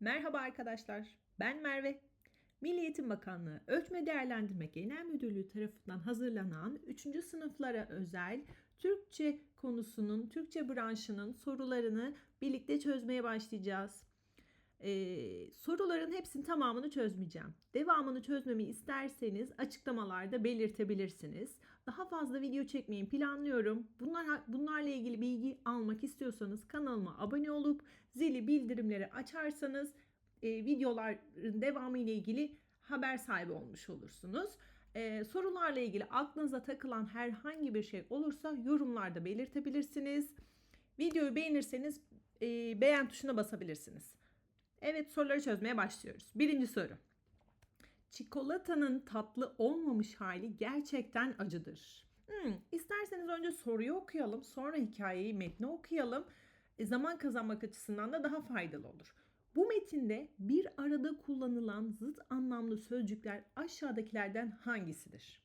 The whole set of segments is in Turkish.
Merhaba arkadaşlar, ben Merve. Milli Eğitim Bakanlığı Ölçme Değerlendirme Genel Müdürlüğü tarafından hazırlanan 3. sınıflara özel Türkçe konusunun, Türkçe branşının sorularını birlikte çözmeye başlayacağız. Ee, soruların hepsinin tamamını çözmeyeceğim. Devamını çözmemi isterseniz açıklamalarda belirtebilirsiniz. Daha fazla video çekmeyi planlıyorum. Bunlar bunlarla ilgili bilgi almak istiyorsanız kanalıma abone olup zili bildirimleri açarsanız e, videoların devamı ile ilgili haber sahibi olmuş olursunuz. Ee, sorularla ilgili aklınıza takılan herhangi bir şey olursa yorumlarda belirtebilirsiniz. Videoyu beğenirseniz e, beğen tuşuna basabilirsiniz. Evet soruları çözmeye başlıyoruz. Birinci soru. Çikolatanın tatlı olmamış hali gerçekten acıdır. Hmm, isterseniz önce soruyu okuyalım, sonra hikayeyi, metni okuyalım. E, zaman kazanmak açısından da daha faydalı olur. Bu metinde bir arada kullanılan zıt anlamlı sözcükler aşağıdakilerden hangisidir?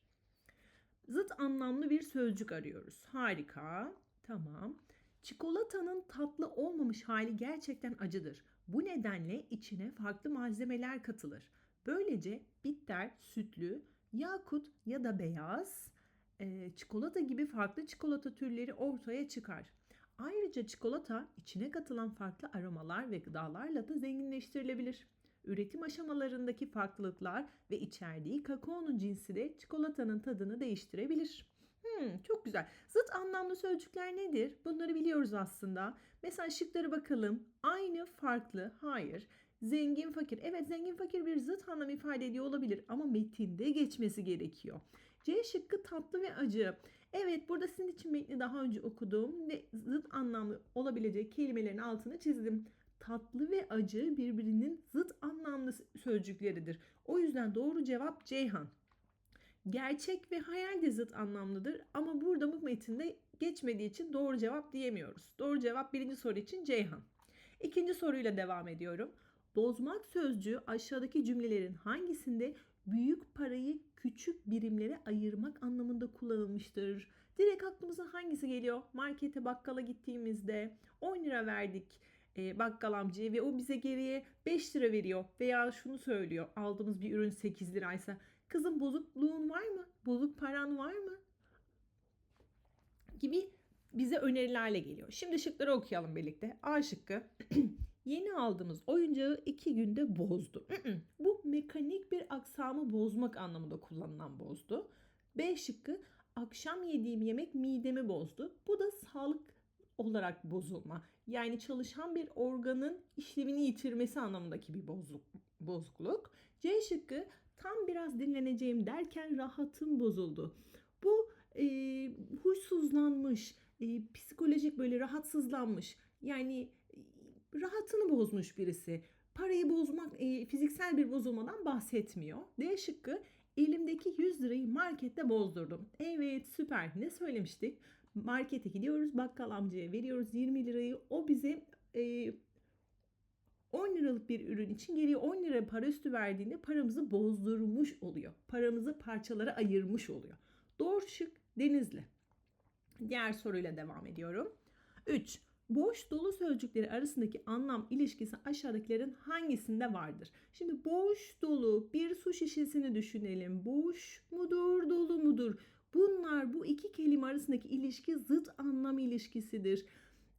Zıt anlamlı bir sözcük arıyoruz. Harika. Tamam. Çikolatanın tatlı olmamış hali gerçekten acıdır. Bu nedenle içine farklı malzemeler katılır. Böylece bitter, sütlü, yakut ya da beyaz e, çikolata gibi farklı çikolata türleri ortaya çıkar. Ayrıca çikolata içine katılan farklı aromalar ve gıdalarla da zenginleştirilebilir. Üretim aşamalarındaki farklılıklar ve içerdiği kakaonun cinsi de çikolatanın tadını değiştirebilir. Hmm, çok güzel. Zıt anlamlı sözcükler nedir? Bunları biliyoruz aslında. Mesela şıkları bakalım. Aynı, farklı, hayır. Zengin, fakir. Evet zengin, fakir bir zıt anlam ifade ediyor olabilir ama metinde geçmesi gerekiyor. C şıkkı tatlı ve acı. Evet burada sizin için metni daha önce okudum ve zıt anlamlı olabilecek kelimelerin altını çizdim. Tatlı ve acı birbirinin zıt anlamlı sözcükleridir. O yüzden doğru cevap Ceyhan. Gerçek ve hayal de zıt anlamlıdır ama burada bu metinde geçmediği için doğru cevap diyemiyoruz. Doğru cevap birinci soru için Ceyhan. İkinci soruyla devam ediyorum. Bozmak sözcüğü aşağıdaki cümlelerin hangisinde büyük parayı küçük birimlere ayırmak anlamında kullanılmıştır? Direkt aklımıza hangisi geliyor? Markete bakkala gittiğimizde 10 lira verdik e, bakkal amcaya ve o bize geriye 5 lira veriyor veya şunu söylüyor aldığımız bir ürün 8 liraysa kızım bozukluğun var mı? Bozuk paran var mı? Gibi bize önerilerle geliyor. Şimdi şıkları okuyalım birlikte. A şıkkı Yeni aldığımız oyuncağı iki günde bozdu. Bu mekanik bir aksamı bozmak anlamında kullanılan bozdu. B şıkkı akşam yediğim yemek midemi bozdu. Bu da sağlık olarak bozulma. Yani çalışan bir organın işlevini yitirmesi anlamındaki bir bozuk, bozukluk. C şıkkı tam biraz dinleneceğim derken rahatım bozuldu. Bu e, huysuzlanmış, e, psikolojik böyle rahatsızlanmış. Yani rahatını bozmuş birisi. Parayı bozmak, e, fiziksel bir bozulmadan bahsetmiyor. D şıkkı elimdeki 100 lirayı markette bozdurdum. Evet süper. Ne söylemiştik? Markete gidiyoruz bakkal amcaya veriyoruz 20 lirayı. O bize e, 10 liralık bir ürün için geriye 10 lira para üstü verdiğinde paramızı bozdurmuş oluyor. Paramızı parçalara ayırmış oluyor. Doğru şık Denizli. Diğer soruyla devam ediyorum. 3. Boş dolu sözcükleri arasındaki anlam ilişkisi aşağıdakilerin hangisinde vardır? Şimdi boş dolu bir su şişesini düşünelim. Boş mudur dolu mudur? Bunlar bu iki kelime arasındaki ilişki zıt anlam ilişkisidir.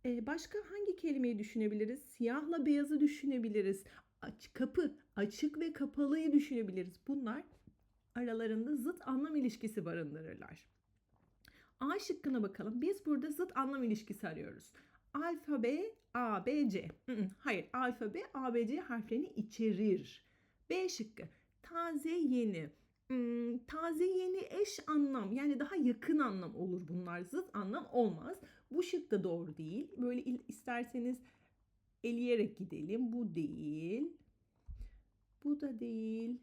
Başka hangi kelimeyi düşünebiliriz? Siyahla beyazı düşünebiliriz. Aç, kapı, açık ve kapalıyı düşünebiliriz. Bunlar aralarında zıt anlam ilişkisi barındırırlar. A şıkkına bakalım. Biz burada zıt anlam ilişkisi arıyoruz alfabe A, B, C. Hayır alfabe A, B, C harflerini içerir. B şıkkı taze yeni. Taze yeni eş anlam yani daha yakın anlam olur bunlar zıt anlam olmaz. Bu şık da doğru değil. Böyle isterseniz eleyerek gidelim. Bu değil. Bu da değil.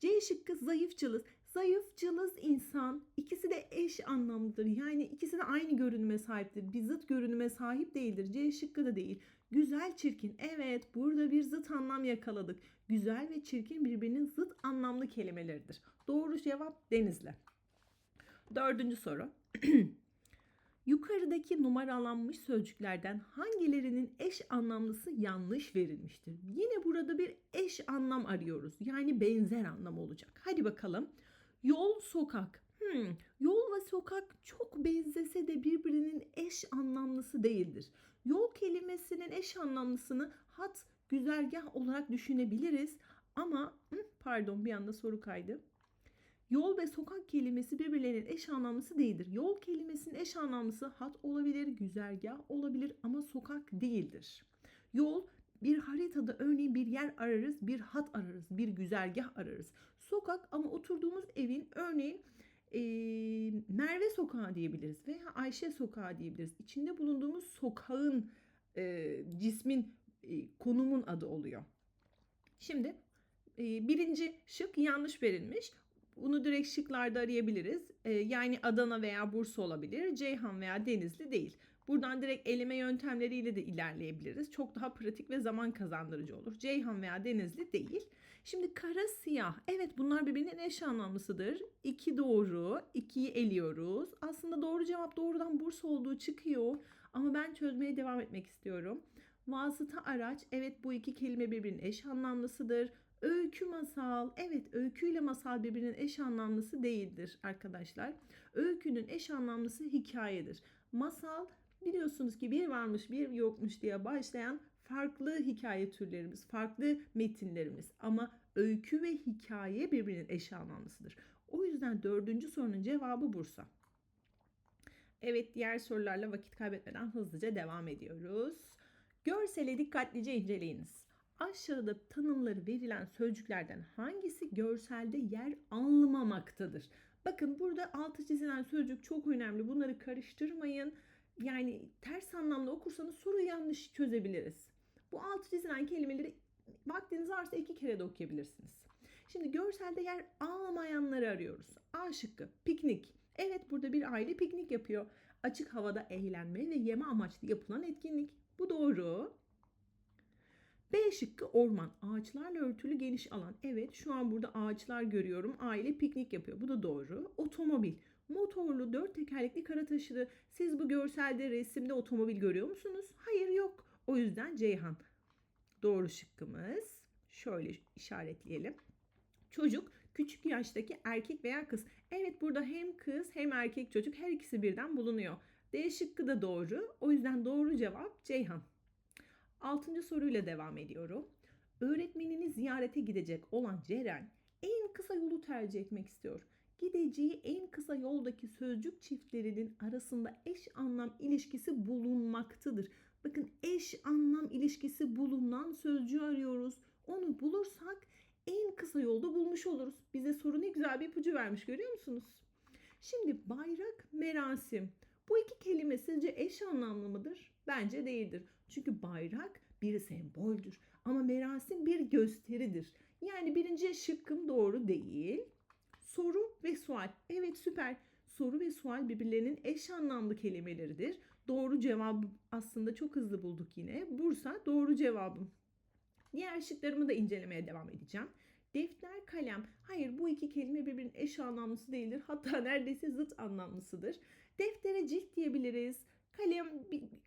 C şıkkı zayıf cılız. Zayıf, cılız insan ikisi de eş anlamlıdır. Yani ikisi de aynı görünüme sahiptir. Bir zıt görünüme sahip değildir. C şıkkı da değil. Güzel, çirkin. Evet burada bir zıt anlam yakaladık. Güzel ve çirkin birbirinin zıt anlamlı kelimeleridir. Doğru cevap Denizli. Dördüncü soru. Yukarıdaki numaralanmış sözcüklerden hangilerinin eş anlamlısı yanlış verilmiştir? Yine burada bir eş anlam arıyoruz. Yani benzer anlam olacak. Hadi bakalım. Yol, sokak. Hmm, yol ve sokak çok benzese de birbirinin eş anlamlısı değildir. Yol kelimesinin eş anlamlısını hat, güzergah olarak düşünebiliriz. Ama pardon bir anda soru kaydı. Yol ve sokak kelimesi birbirlerinin eş anlamlısı değildir. Yol kelimesinin eş anlamlısı hat olabilir, güzergah olabilir ama sokak değildir. Yol bir haritada örneğin bir yer ararız, bir hat ararız, bir güzergah ararız. Sokak ama oturduğumuz evin örneğin e, Merve Sokağı diyebiliriz veya Ayşe Sokağı diyebiliriz. İçinde bulunduğumuz sokağın, e, cismin, e, konumun adı oluyor. Şimdi e, birinci şık yanlış verilmiş. Bunu direkt şıklarda arayabiliriz. Ee, yani Adana veya Bursa olabilir. Ceyhan veya Denizli değil. Buradan direkt eleme yöntemleriyle de ilerleyebiliriz. Çok daha pratik ve zaman kazandırıcı olur. Ceyhan veya Denizli değil. Şimdi kara siyah. Evet bunlar birbirinin eş anlamlısıdır. İki doğru. ikiyi eliyoruz. Aslında doğru cevap doğrudan Bursa olduğu çıkıyor. Ama ben çözmeye devam etmek istiyorum. Vasıta araç. Evet bu iki kelime birbirinin eş anlamlısıdır. Öykü masal. Evet öyküyle masal birbirinin eş anlamlısı değildir arkadaşlar. Öykünün eş anlamlısı hikayedir. Masal biliyorsunuz ki bir varmış bir yokmuş diye başlayan farklı hikaye türlerimiz, farklı metinlerimiz ama öykü ve hikaye birbirinin eş anlamlısıdır. O yüzden dördüncü sorunun cevabı Bursa. Evet diğer sorularla vakit kaybetmeden hızlıca devam ediyoruz. Görsele dikkatlice inceleyiniz. Aşağıda tanımları verilen sözcüklerden hangisi görselde yer almamaktadır? Bakın burada altı çizilen sözcük çok önemli. Bunları karıştırmayın. Yani ters anlamda okursanız soruyu yanlış çözebiliriz. Bu altı çizilen kelimeleri vaktiniz varsa iki kere de okuyabilirsiniz. Şimdi görselde yer almayanları arıyoruz. A şıkkı piknik. Evet burada bir aile piknik yapıyor. Açık havada eğlenme ve yeme amaçlı yapılan etkinlik. Bu doğru. B şıkkı orman. Ağaçlarla örtülü geniş alan. Evet şu an burada ağaçlar görüyorum. Aile piknik yapıyor. Bu da doğru. Otomobil. Motorlu dört tekerlekli kara taşıdı. Siz bu görselde resimde otomobil görüyor musunuz? Hayır yok. O yüzden Ceyhan. Doğru şıkkımız. Şöyle işaretleyelim. Çocuk küçük yaştaki erkek veya kız. Evet burada hem kız hem erkek çocuk her ikisi birden bulunuyor. D şıkkı da doğru. O yüzden doğru cevap Ceyhan. Altıncı soruyla devam ediyorum. Öğretmenini ziyarete gidecek olan Ceren en kısa yolu tercih etmek istiyor. Gideceği en kısa yoldaki sözcük çiftlerinin arasında eş anlam ilişkisi bulunmaktadır. Bakın eş anlam ilişkisi bulunan sözcüğü arıyoruz. Onu bulursak en kısa yolda bulmuş oluruz. Bize soru ne güzel bir ipucu vermiş görüyor musunuz? Şimdi bayrak, merasim. Bu iki kelime sizce eş anlamlı mıdır? Bence değildir. Çünkü bayrak bir semboldür ama merasim bir gösteridir. Yani birinci şıkkım doğru değil. Soru ve sual. Evet süper. Soru ve sual birbirlerinin eş anlamlı kelimeleridir. Doğru cevabı aslında çok hızlı bulduk yine. Bursa doğru cevabım. Diğer şıklarımı da incelemeye devam edeceğim. Defter, kalem. Hayır bu iki kelime birbirinin eş anlamlısı değildir. Hatta neredeyse zıt anlamlısıdır. Deftere cilt diyebiliriz. Kalem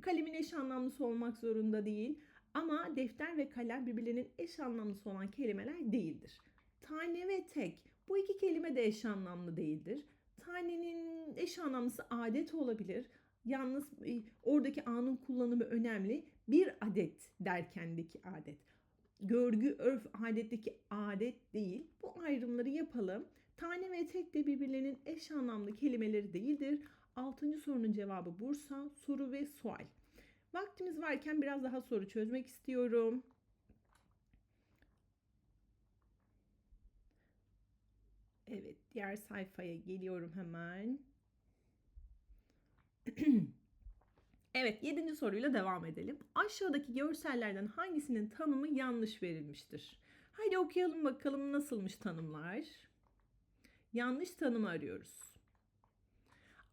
kalemin eş anlamlısı olmak zorunda değil. Ama defter ve kalem birbirlerinin eş anlamlısı olan kelimeler değildir. Tane ve tek. Bu iki kelime de eş anlamlı değildir. Tanenin eş anlamlısı adet olabilir. Yalnız e, oradaki anın kullanımı önemli. Bir adet derkendeki adet. Görgü, örf, adetteki adet değil. Bu ayrımları yapalım. Tane ve tek de birbirlerinin eş anlamlı kelimeleri değildir. Altıncı sorunun cevabı Bursa, soru ve sual. Vaktimiz varken biraz daha soru çözmek istiyorum. Evet, diğer sayfaya geliyorum hemen. evet, yedinci soruyla devam edelim. Aşağıdaki görsellerden hangisinin tanımı yanlış verilmiştir? Haydi okuyalım bakalım nasılmış tanımlar. Yanlış tanımı arıyoruz.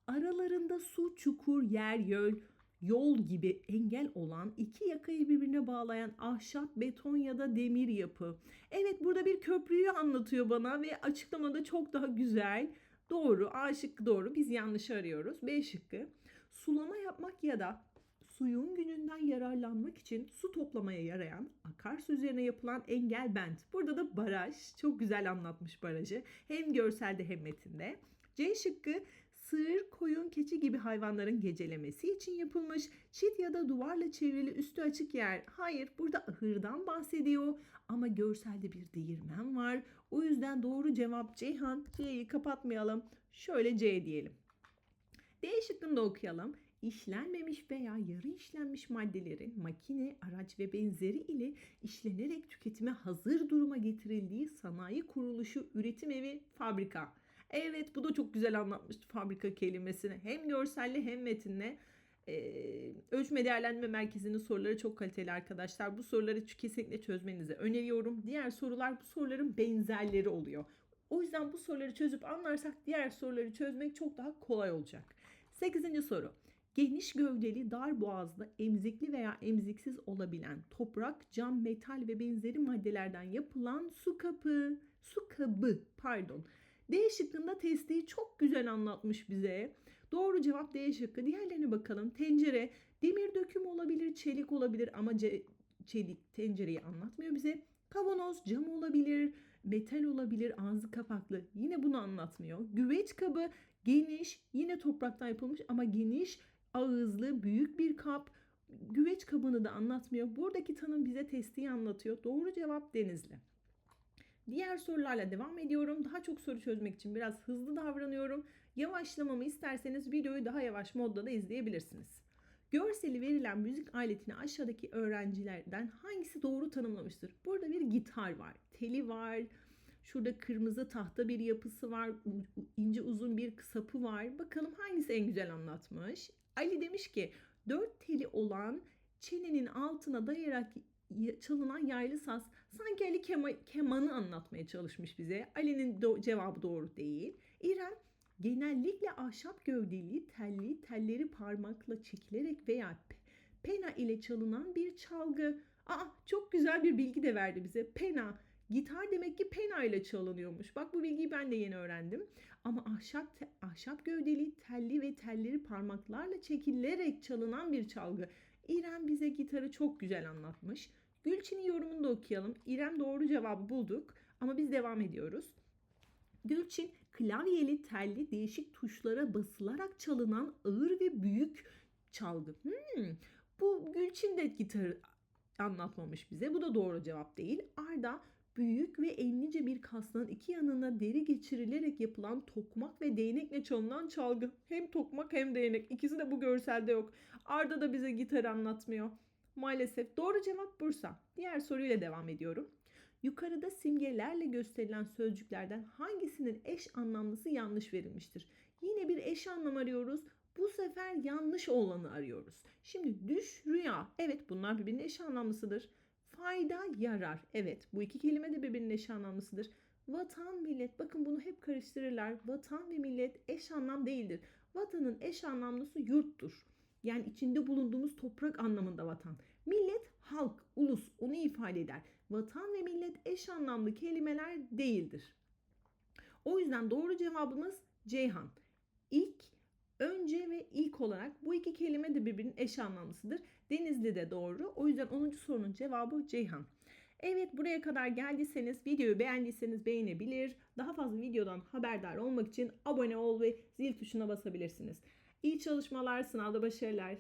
Aralarında su, çukur, yer, yol, yol gibi engel olan iki yakayı birbirine bağlayan ahşap, beton ya da demir yapı. Evet burada bir köprüyü anlatıyor bana ve açıklamada çok daha güzel. Doğru. A şıkkı doğru. Biz yanlış arıyoruz. B şıkkı. sulama yapmak ya da suyun gücünden yararlanmak için su toplamaya yarayan akarsu üzerine yapılan engel bent. Burada da baraj. Çok güzel anlatmış barajı. Hem görselde hem metinde. C şıkkı sığır, koyun, keçi gibi hayvanların gecelemesi için yapılmış çit ya da duvarla çevrili üstü açık yer. Hayır burada ahırdan bahsediyor ama görselde bir değirmen var. O yüzden doğru cevap Ceyhan. C'yi kapatmayalım. Şöyle C diyelim. D şıkkını da okuyalım. İşlenmemiş veya yarı işlenmiş maddelerin makine, araç ve benzeri ile işlenerek tüketime hazır duruma getirildiği sanayi kuruluşu, üretim evi, fabrika. Evet bu da çok güzel anlatmıştı fabrika kelimesini. Hem görselle hem metinle. Ee, ölçme değerlendirme merkezinin soruları çok kaliteli arkadaşlar. Bu soruları kesinlikle çözmenizi öneriyorum. Diğer sorular bu soruların benzerleri oluyor. O yüzden bu soruları çözüp anlarsak diğer soruları çözmek çok daha kolay olacak. 8. soru. Geniş gövdeli, dar boğazlı, emzikli veya emziksiz olabilen toprak, cam, metal ve benzeri maddelerden yapılan su kapı, su kabı pardon. D şıkkında testiyi çok güzel anlatmış bize. Doğru cevap D şıkkı. Diğerlerine bakalım. Tencere, demir döküm olabilir, çelik olabilir ama çelik tencereyi anlatmıyor bize. Kavanoz, cam olabilir, metal olabilir, ağzı kapaklı. Yine bunu anlatmıyor. Güveç kabı geniş, yine topraktan yapılmış ama geniş, ağızlı, büyük bir kap. Güveç kabını da anlatmıyor. Buradaki tanım bize testiyi anlatıyor. Doğru cevap denizli. Diğer sorularla devam ediyorum. Daha çok soru çözmek için biraz hızlı davranıyorum. Yavaşlamamı isterseniz videoyu daha yavaş modda da izleyebilirsiniz. Görseli verilen müzik aletini aşağıdaki öğrencilerden hangisi doğru tanımlamıştır? Burada bir gitar var, teli var, şurada kırmızı tahta bir yapısı var, ince uzun bir sapı var. Bakalım hangisi en güzel anlatmış? Ali demiş ki dört teli olan çenenin altına dayayarak çalınan yaylı saz sanki Ali kema- kemanı anlatmaya çalışmış bize. Ali'nin do- cevabı doğru değil. İrem genellikle ahşap gövdeli, telli, telleri parmakla çekilerek veya pe- pena ile çalınan bir çalgı. Aa çok güzel bir bilgi de verdi bize. Pena. Gitar demek ki pena ile çalınıyormuş. Bak bu bilgiyi ben de yeni öğrendim. Ama ahşap te- ahşap gövdeli, telli ve telleri parmaklarla çekilerek çalınan bir çalgı. İrem bize gitarı çok güzel anlatmış. Gülçin'in yorumunu da okuyalım. İrem doğru cevabı bulduk ama biz devam ediyoruz. Gülçin klavyeli, telli, değişik tuşlara basılarak çalınan ağır ve büyük çalgı. Hmm, bu Gülçin de gitarı anlatmamış bize. Bu da doğru cevap değil. Arda büyük ve enlice bir kasnağın iki yanına deri geçirilerek yapılan tokmak ve değnekle çalınan çalgı. Hem tokmak hem değnek. İkisi de bu görselde yok. Arda da bize gitar anlatmıyor. Maalesef doğru cevap Bursa. Diğer soruyla devam ediyorum. Yukarıda simgelerle gösterilen sözcüklerden hangisinin eş anlamlısı yanlış verilmiştir? Yine bir eş anlam arıyoruz. Bu sefer yanlış olanı arıyoruz. Şimdi düş, rüya. Evet bunlar birbirinin eş anlamlısıdır. Fayda, yarar. Evet bu iki kelime de birbirinin eş anlamlısıdır. Vatan, millet. Bakın bunu hep karıştırırlar. Vatan ve millet eş anlam değildir. Vatanın eş anlamlısı yurttur. Yani içinde bulunduğumuz toprak anlamında vatan. Millet halk, ulus onu ifade eder. Vatan ve millet eş anlamlı kelimeler değildir. O yüzden doğru cevabımız Ceyhan. İlk, önce ve ilk olarak bu iki kelime de birbirinin eş anlamlısıdır. Denizli de doğru. O yüzden 10. sorunun cevabı Ceyhan. Evet buraya kadar geldiyseniz videoyu beğendiyseniz beğenebilir. Daha fazla videodan haberdar olmak için abone ol ve zil tuşuna basabilirsiniz. İyi çalışmalar, sınavda başarılar.